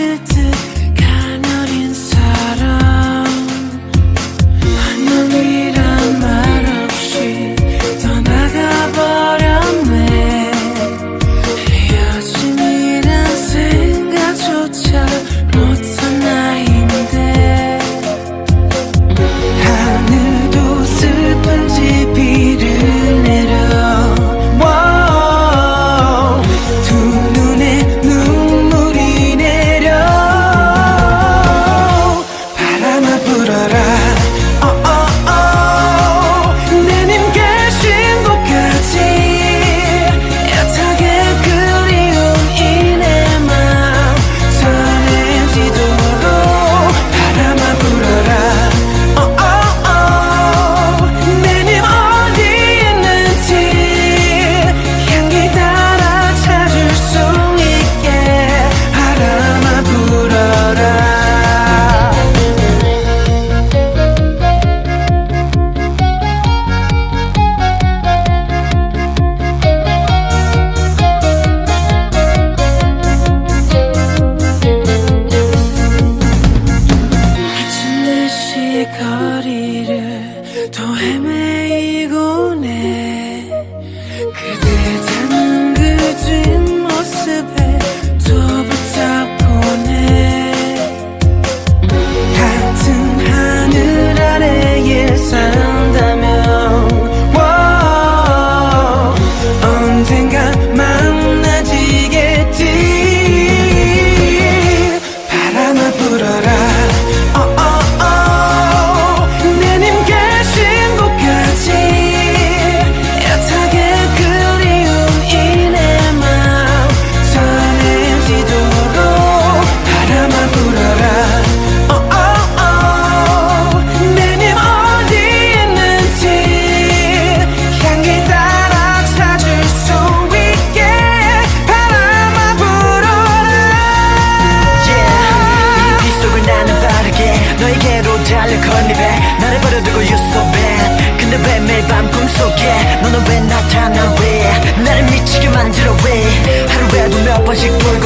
to 왜 매일 밤 꿈속에 너는 왜 나타나 왜? 나를 미치게 만들어 왜? 하루에도 몇 번씩 볼